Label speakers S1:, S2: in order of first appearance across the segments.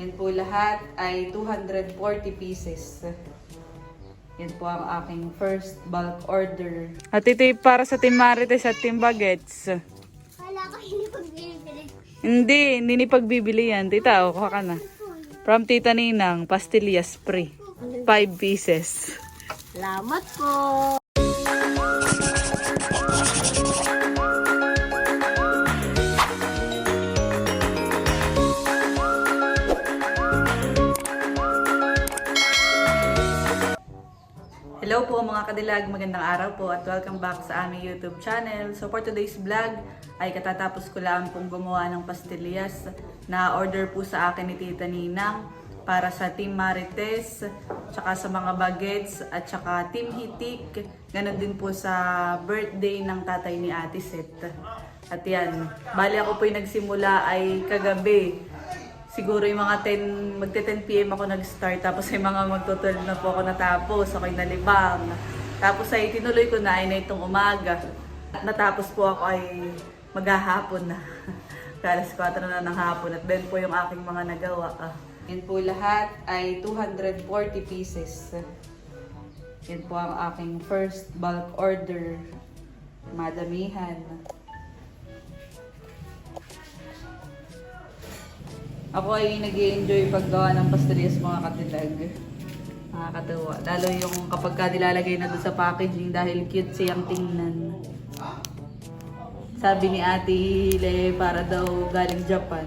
S1: Yan po lahat ay 240 pieces. Yan po ang aking first bulk order.
S2: At ito para sa Team Marites at Team Bagets.
S3: Wala ko hindi pagbibili.
S2: Hindi, hindi ni pagbibili yan. Tita, o, kuha ka na. From Tita Ninang, pastillas free. 5 pieces.
S3: Salamat po.
S1: Hello po mga kadilag, magandang araw po at welcome back sa aming YouTube channel. So for today's vlog ay katatapos ko lang pong gumawa ng pastillas na order po sa akin ni Tita Ninang para sa Team Marites, tsaka sa mga bagets at tsaka Team Hitik. Ganon din po sa birthday ng tatay ni Ate Seth. At yan, bali ako po yung nagsimula ay kagabi. Siguro yung mga 10, magte 10 p.m. ako nag-start, tapos yung mga magto-12 na po ako natapos, ako'y nalibang. Tapos ay tinuloy ko na ay na itong umaga. Natapos po ako ay maghahapon na. Alas 4 na ng hapon at then po yung aking mga nagawa. Ah. Yan po lahat ay 240 pieces. Yan po ang aking first bulk order. Madamihan. Ako ay nag enjoy paggawa ng pastillas mga katilag. Nakakatawa. Lalo yung kapag ka nilalagay na doon sa packaging dahil cute siyang tingnan. Sabi ni Ate Hile para daw galing Japan.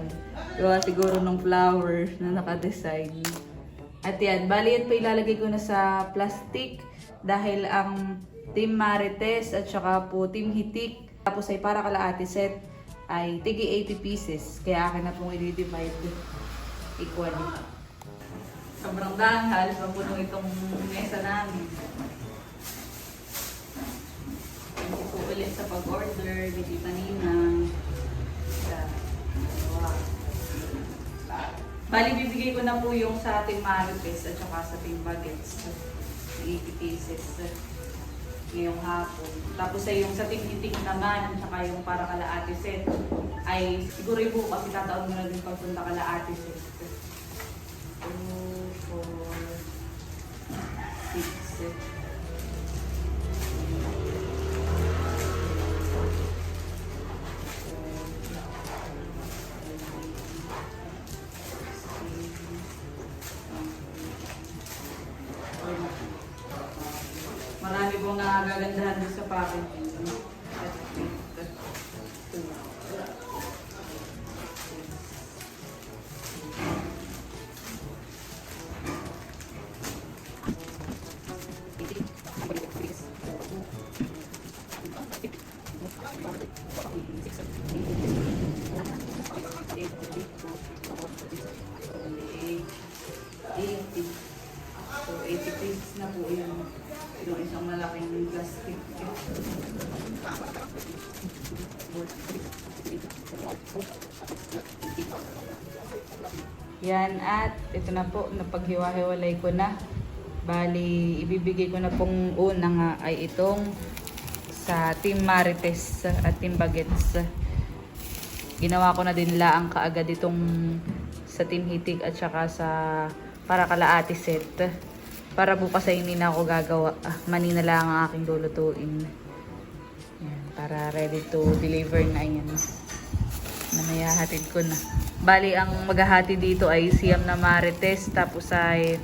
S1: Gawa siguro ng flower na nakadesign. At yan, bali yan pa ilalagay ko na sa plastic dahil ang Team Marites at saka po Team Hitik tapos ay para kala Ate Set ay tigi 80 pieces. Kaya akin na pong i-divide equally. Sobrang dahil, halos mapuno itong mesa namin. Thank you po ulit sa pag-order, ni Tita Ninang. Sa, wow. Bali, bibigay ko na po yung sa ating Marites at saka sa ating Bagets. 80 pieces ngayong hapon. Tapos ay yung sa tignitik naman, saka yung para kala Ate Sen, ay siguro yung buo kasi tataon mo na din pagpunta kala Ate Sen. 2, 4, 6, 7, Yan at ito na po, napaghiwa-hiwalay ko na. Bali, ibibigay ko na pong una nga ay itong sa Team Marites at Team Bagets. Ginawa ko na din laang kaagad itong sa Team Hitik at saka sa para kala ate set. Para bukas ay hindi na ako gagawa. Ah, manina lang ang aking lulutuin. Yan, para ready to deliver na yan. Namaya hatid ko na. Bali, ang maghahati dito ay siyam na marites, tapos ay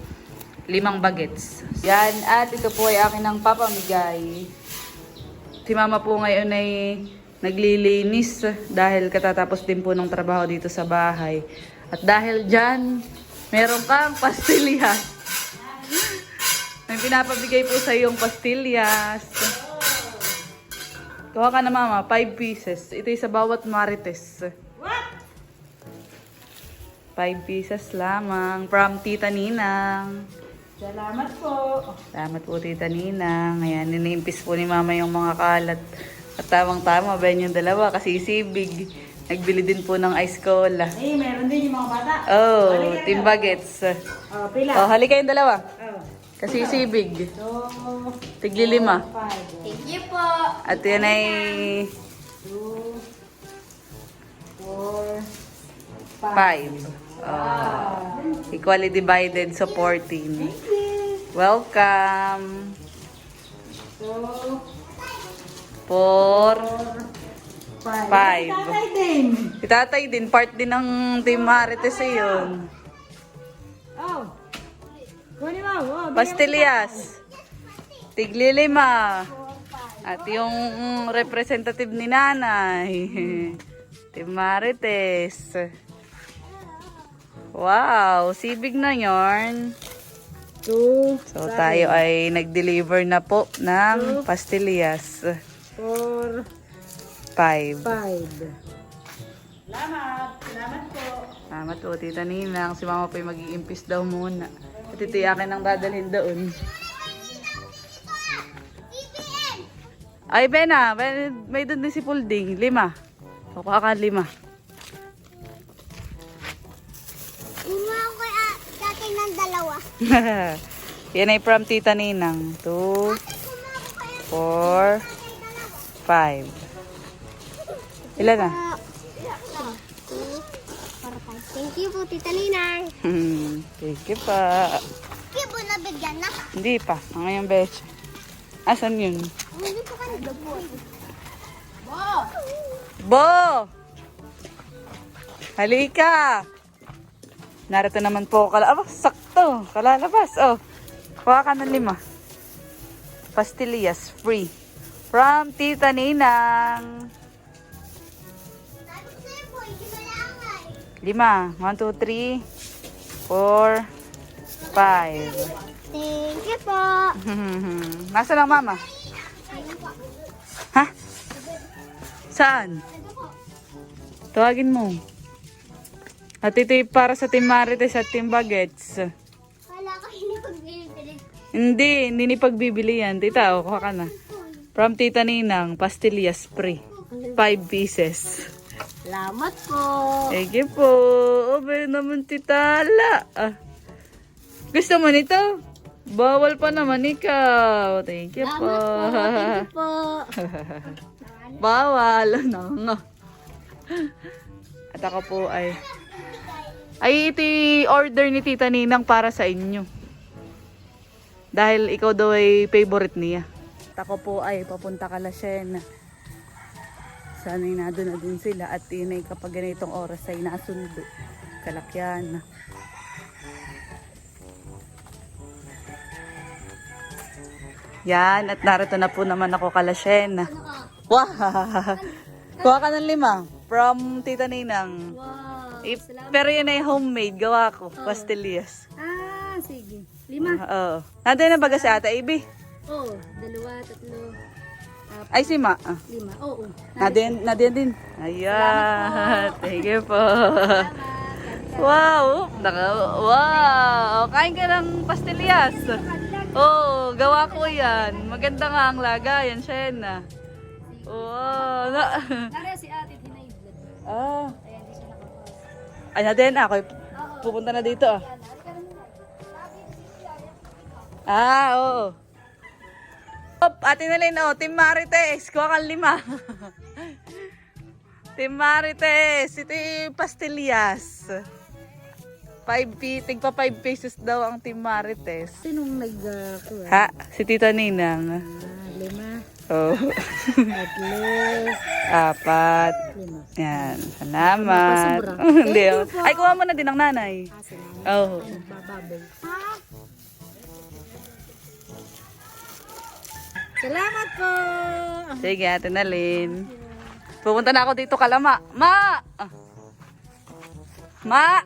S1: limang bagets. Yan, at ito po ay akin ng papamigay. Si mama po ngayon ay naglilinis dahil katatapos din po ng trabaho dito sa bahay. At dahil dyan, meron kang pastillas. May pinapabigay po sa iyong pastillas. Kuha ka na mama, 5 pieces. Ito sa bawat marites. What? 5 pieces lamang from Tita Ninang.
S3: Salamat po.
S1: Salamat po Tita Ninang. Ayan, ninimpis po ni mama yung mga kalat. At tamang-tama ba yung dalawa kasi si Big. Nagbili din po ng ice cola.
S3: Eh, meron din yung mga bata.
S1: Oh, Team Bagets.
S3: Oh, pila.
S1: Oh, halika kayong dalawa.
S3: Oh.
S1: Kasi si Big.
S3: So,
S1: Tigli lima.
S3: five. Thank you po.
S1: At yan ay
S3: Two, four, five.
S1: five. Ah, equally divided, supporting. Welcome. Four.
S3: five.
S1: Five.
S3: Tatay din.
S1: Si tatay din, part din ng Team Marites eh yun.
S3: Oh. Kunin mo. Oh, bigyan mo.
S1: Pastillas. Tigli lima. At yung representative ni nanay. Team Marites. Wow, sibig na yarn.
S3: Two,
S1: So tayo ay nag-deliver na po ng pastillas.
S3: four,
S1: Five.
S3: five. Salamat. Salamat po.
S1: Salamat po, Tita Ninang. Si Mama po ay mag-iimpis daw muna. At ito yung akin ang dadalhin doon. Ay, Bena, may, may doon din si Pulding. Lima. Kukuha ka lima. Yan ay from Tita Ninang. Two, four, five. Ilan na?
S2: Thank you po, Tita Ninang.
S1: Hmm, Thank you pa.
S2: Kibo na bigyan na.
S1: Hindi pa. Ang ngayong beche. Asan yun?
S2: Hindi po kanina po.
S1: Bo! Halika! Narito naman po kala... Aba, sakto! Kalalabas. Oh, kuha ka ng lima. Pastillas, free. From Tita Ninang.
S2: Lang.
S1: Lima. One, two, three, four, five.
S2: Thank you po.
S1: Nasaan ang mama? Ha? Saan? Tawagin mo. At ito yung para sa Team Marites at Team Bagets.
S2: Wala ko hindi pagbibili.
S1: Hindi, hindi ni pagbibili yan. Tita, o, kuha ka na. From Tita Ninang, pastillas free. Five pieces.
S3: Salamat po.
S1: Thank you po. Obe naman, Tita Ala. Ah. Gusto mo nito? Bawal pa naman ikaw. Thank you po.
S3: Thank you po.
S1: Bawal. Ano nga. At ako po ay... Ay, ito order ni Tita Ninang para sa inyo. Dahil ikaw daw ay favorite niya. Ako po ay papunta ka Lashen. Sana'y nado na din sila at yun ay kapag ganitong oras ay nasundo. Kalakyan. Yan, at narito na po naman ako kalasyen. Wow! Kuha ka ng lima. From Tita Ninang.
S3: Wow.
S1: Eh, pero yun ay homemade. Gawa ko. Pastillas.
S3: Ah, sige. Lima.
S1: Oo. Nandun na baga si Ate Ivy?
S3: Oh, dalawa, tatlo,
S1: Ay, si Ma. Ah.
S3: lima. Oo.
S1: Nandun, nandun din. Ayan. Thank you po. Wow. Naka, wow. Kain ka ng pastillas. Oo, gawa ko yan. Maganda nga ang lagayan, Shena. Wow. Na,
S3: Nara si ate, hinaidlad.
S1: ah. Ay, na din ako. Pupunta na dito ah. Ah, oo. Op, ate na rin, oh. Team Marites. Kuha kang lima. Team Marites. Ito yung pastillas. Five pi- tigpa 5 pesos daw ang Team Marites.
S3: Sinong nag, uh, kuha?
S1: Ha? Si Tita Ninang.
S3: Ah,
S1: Oh.
S3: Tatlo.
S1: Apat.
S3: Lima.
S1: Yan. Salamat. Hindi. oh. Ay, kuha mo na din ng nanay.
S3: Ah.
S1: Oh.
S3: Salamat po.
S1: Sige, Ate Nalin. Pupunta na ako dito kalama. Ma! Ma!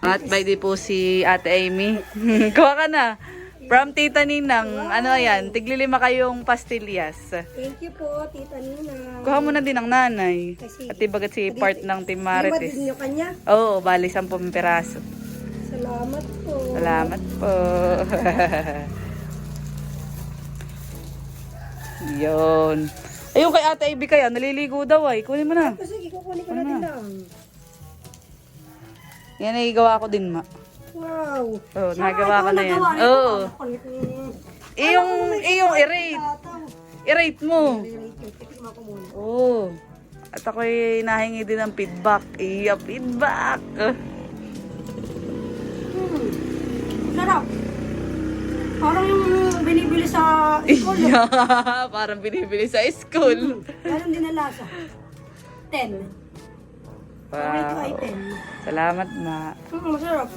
S1: At by the po si Ate Amy. Kuha ka na. From Tita Ninang. Ano yan? Tiglilima kayong pastillas.
S3: Thank you po, Tita Nina.
S1: Kuha mo na din ng nanay.
S3: Kasi-
S1: At ibagat si part ng Team
S3: Lima din
S1: Marites.
S3: kanya.
S1: Oo, oh, bali 10 piraso.
S3: Salamat po.
S1: Salamat po. Yun. Ayun kay Ate Ivy kaya, naliligo daw ay. Kunin mo na.
S3: Sige, kukunin ko na din lang.
S1: Yan ay gawa ko din, ma.
S3: Wow.
S1: Oh, nagawa ko na yan. Oo. Oh. Iyong, iyong i-rate. I-rate mo. Oo. Oh. At ako'y nahingi din ng feedback. Iya, feedback. Hmm. Sarap.
S3: Parang yung binibili sa school.
S1: Iya, parang binibili sa school.
S3: Parang din na lasa. 10.
S1: Wow. Salamat, Ma.
S3: Mm, masarap.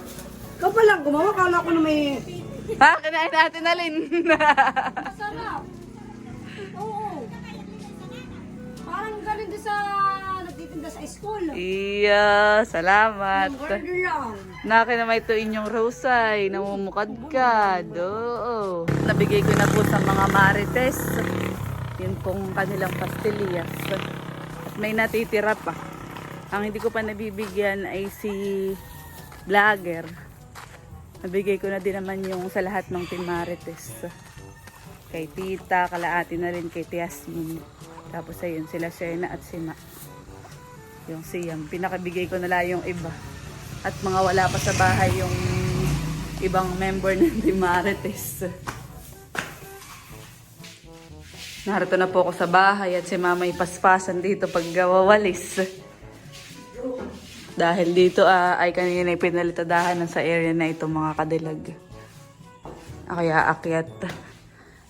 S3: Ikaw pa lang, gumawa. Kala ko na may...
S1: Ha, kinain natin na rin.
S3: Masarap. Oo. Parang ganon din sa nagtitinda sa school.
S1: iya, salamat.
S3: Ganon lang.
S1: Naki na may tuin yung rosay, namumukadkad. Oo. Nabigay ko na po sa mga marites. Yun pong kanilang pastillas. At may natitira pa. Ang hindi ko pa nabibigyan ay si vlogger. Nabigay ko na din naman yung sa lahat ng Team Marites. Kay Tita, kalaati na rin kay Tiasmin. Tapos ayun, sila Shena at si Ma. Yung siyam. Pinakabigay ko na lang yung iba. At mga wala pa sa bahay yung ibang member ng Team Marites. Narito na po ako sa bahay at si Mama paspasan dito pag gawawalis. Dahil dito ah, ay kanina ay pinalitadahan na sa area na ito mga kadilag. Ah, Kaya akyat.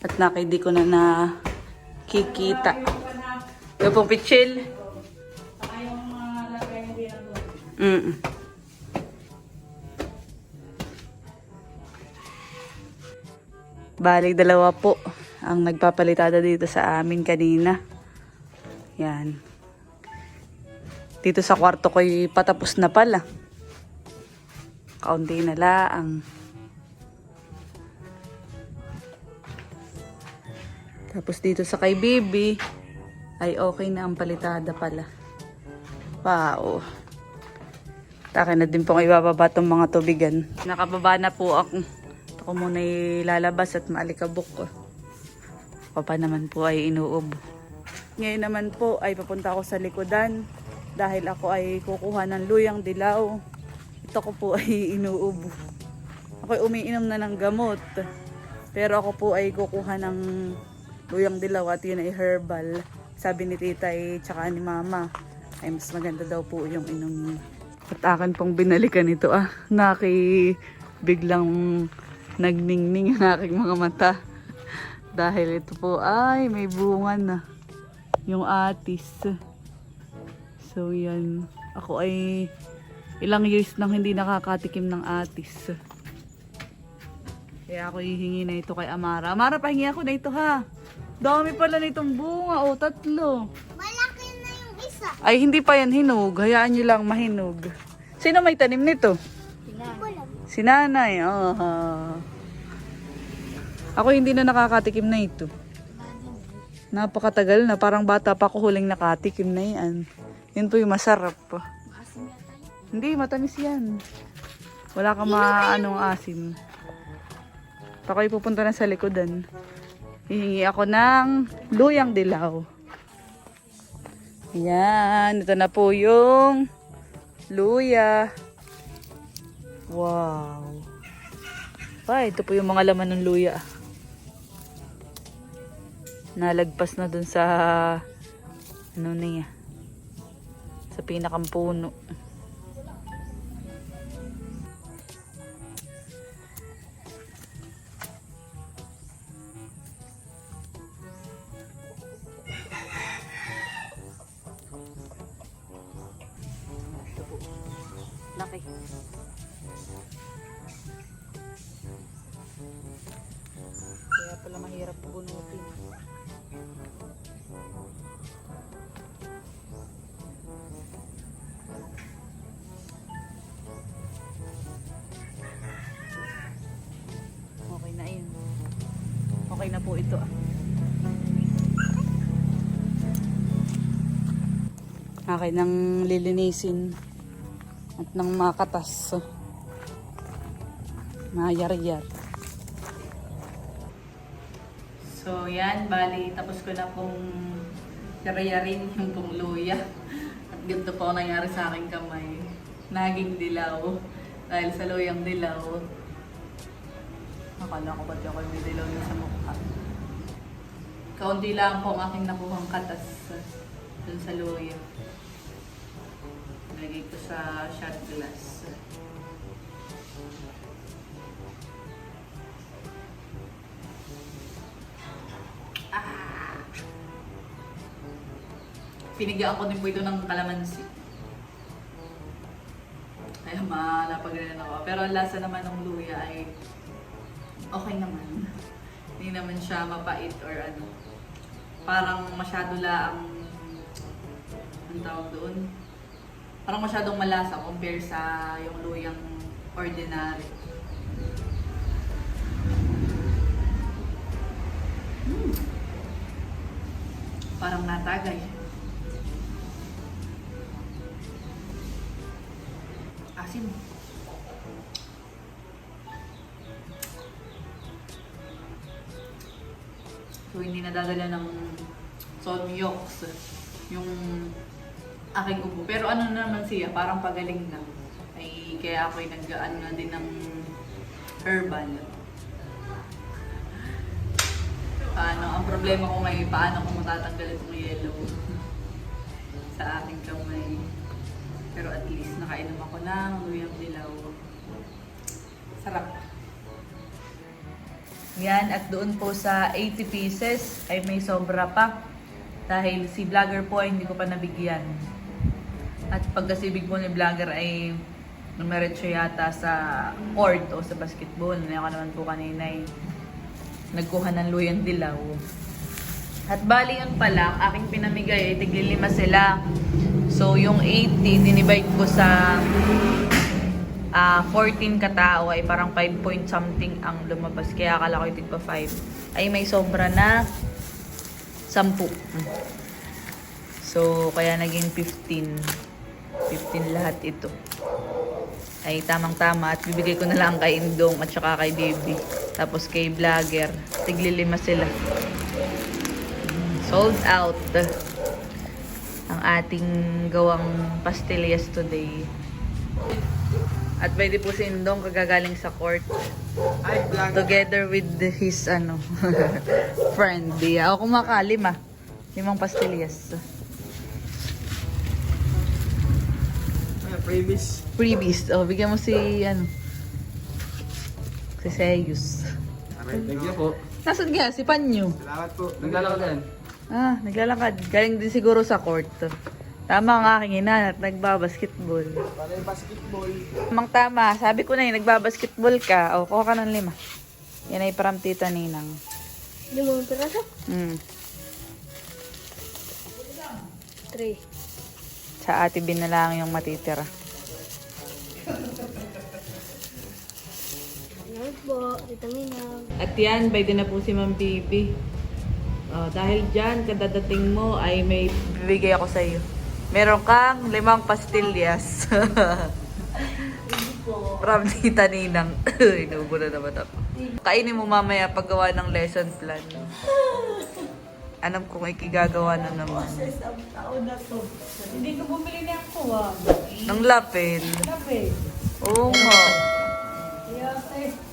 S1: At nakidi ko na na kikita. Yung pong pichil. Mm Balik dalawa po ang nagpapalitada dito sa amin kanina. Yan. Dito sa kwarto ko patapos na pala. Kaunti na laang. Tapos dito sa kay Bibi ay okay na ang palitada pala. Wow. Taka na din pong ibababa tong mga tubigan. Nakababa na po ako. Ako muna lalabas at maalikabok ko. Ako naman po ay inuubo. Ngayon naman po ay papunta ako sa likodan dahil ako ay kukuha ng luyang dilaw. Ito ko po ay inuubo. Ako ay umiinom na ng gamot. Pero ako po ay kukuha ng luyang dilaw at yun ay herbal. Sabi ni tita ay tsaka ni mama ay mas maganda daw po yung inom niya. At akin pong binalikan ito ah. Naki biglang nagningning ang aking mga mata. Dahil ito po ay may bunga na. Yung atis. So yan. Ako ay ilang years nang hindi nakakatikim ng atis. Kaya ako hihingi na ito kay Amara. Amara, pahingi ako na ito ha. Dami pala na itong bunga. O, tatlo.
S2: Malaki na yung isa.
S1: Ay, hindi pa yan hinog. Hayaan nyo lang mahinog. Sino may tanim nito? Si nanay. Oh. Ako hindi na nakakatikim na ito. Napakatagal na. Parang bata pa ako huling nakatikim na yan. Yan po yung masarap. Hindi, matamis yan. Wala kang maanong asim. Ako ay pupunta na sa likodan. Hihingi ako ng luyang dilaw. Yan, ito na po yung luya. Wow. Pa, ito po yung mga laman ng luya. Nalagpas na dun sa ano niya. Sa pinakang puno. Laki. Kaya pala mahirap bunutin. Okay nang lilinisin at nang makatas. Mayar-yar. So yan, bali tapos ko na pong yarayarin yung pong luya. At ganito po ang nangyari sa aking kamay. Naging dilaw. Dahil sa luyang dilaw. Akala ko ba't ako may dilaw sa mukha. Kaunti lang po ang aking nakuhang katas dun sa luya. Lagay ko sa shot glass. Ah! Pinigyan ako din po ito ng kalamansi. Kaya malapagrinan ako. Pero ang lasa naman ng luya ay okay naman. Hindi naman siya mapait or ano. Parang masyado la ang ang tawag doon, Parang masyadong malasa compare sa yung luyang ordinary. Mm. Parang natagay. Asim. So, hindi nadadala ng solmiox yung aking ubo. Pero ano naman siya, parang pagaling na. Ay, kaya ako'y nag-ano na din ng herbal. Paano, ang problema ko may paano ko matatanggal itong yellow sa aking kamay. Pero at least nakainom ako ng luyang dilaw. Sarap. Yan, at doon po sa 80 pieces ay may sobra pa. Dahil si vlogger po ay hindi ko pa nabigyan. At pagkasibig po ni vlogger ay numeretso yata sa court o sa basketball. Ngayon ka naman po kanina ay nagkuha ng luyang dilaw. At bali yun pala, aking pinamigay ay tigli lima sila. So yung 80, dinivide ko sa ah 14 katao ay parang 5 point something ang lumabas. Kaya akala ko yung tigpa 5. Ay may sobra na 10. So kaya naging 15. 15 lahat ito. Ay tamang-tama at bibigay ko na lang kay Indong at saka kay Baby. Tapos kay Vlogger. Tigli lima sila. Sold out ang ating gawang pastillas today. At pwede po si Indong kagagaling sa court. Together with his ano friend. Ako kumakalim ah. Limang pastillas.
S4: Previous.
S1: Freebies. Oh, bigyan mo si ano. Si Seyus.
S4: Thank you po.
S1: Nasaan nga? Si Panyo.
S4: Salamat po. Naglalakad yan.
S1: Ah, naglalakad. Galing din siguro sa court. Tama ang aking ina at nagbabasketball.
S4: Para yung basketball.
S1: Mang tama, sabi ko na yun, nagbabasketball ka. O, kuha ka ng lima. Yan ay param tita ninang.
S2: Limang piraso?
S1: Mm.
S2: Three.
S1: Sa ate bin na lang yung matitira.
S2: Po, Tita Minang.
S1: At yan, pwede na po si Ma'am Bibi. Oh, dahil dyan, kadadating mo ay may bibigay ako sa iyo. Meron kang limang pastillas. From Tita Ninang. Inubo na naman ako. Kainin mo mamaya paggawa ng lesson plan. Alam kong ikigagawa na naman.
S3: Isang taon na to. Hindi ko bumili niya ako ah.
S1: Ng lapel.
S3: Lapit.
S1: Oo nga.
S3: Kaya eh,